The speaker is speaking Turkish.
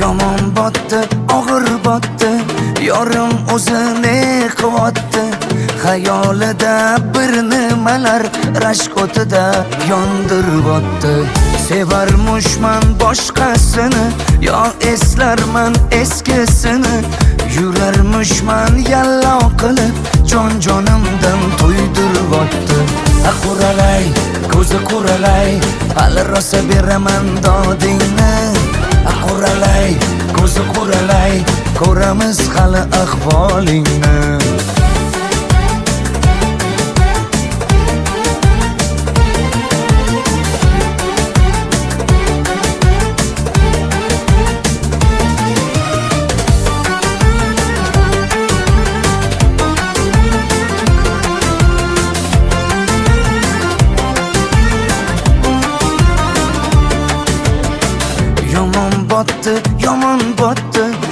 yomon botdi og'ir botdi yorim o'zini quvotdi xayolida bir nimalar rashk o'tida yondiribotdi sevarmushman boshqasini yo eslarman eskisini. Yurarmushman yallo qilib jon jonimdan to'ydiribotdi a quralay ko'zi quralay hali rosa beraman dodingni ko'ramiz hali ahvolingni botdi yomon botdi